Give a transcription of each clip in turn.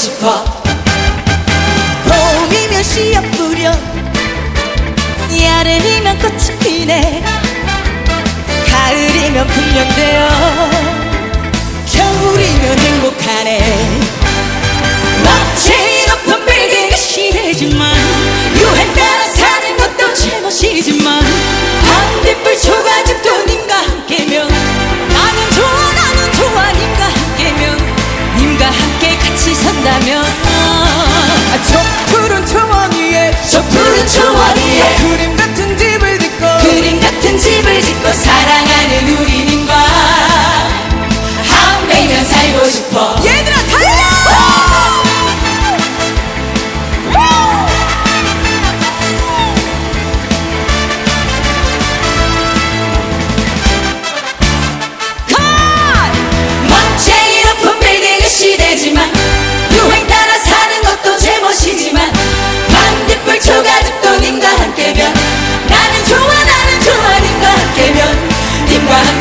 싶어. 봄이면 씨앗 뿌려. 여름이면 꽃이 피네. 가을이면 분명돼요.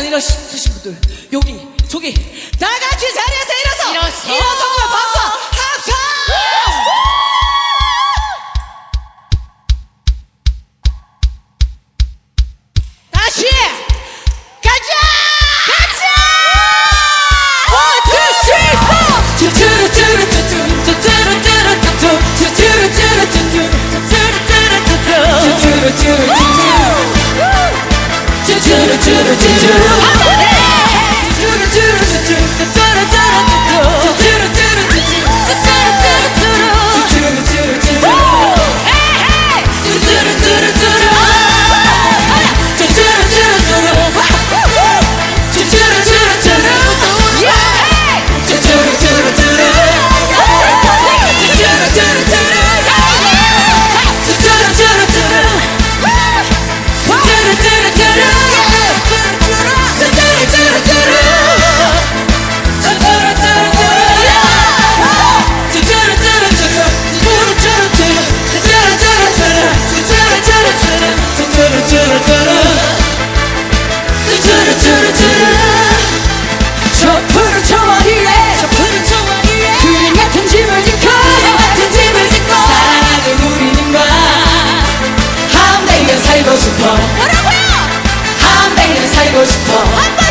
안 일어서신 분들 여기 저기 다 같이 자리에서 일어서! 일어서! 일어서 박수! do do do do do. gostosa.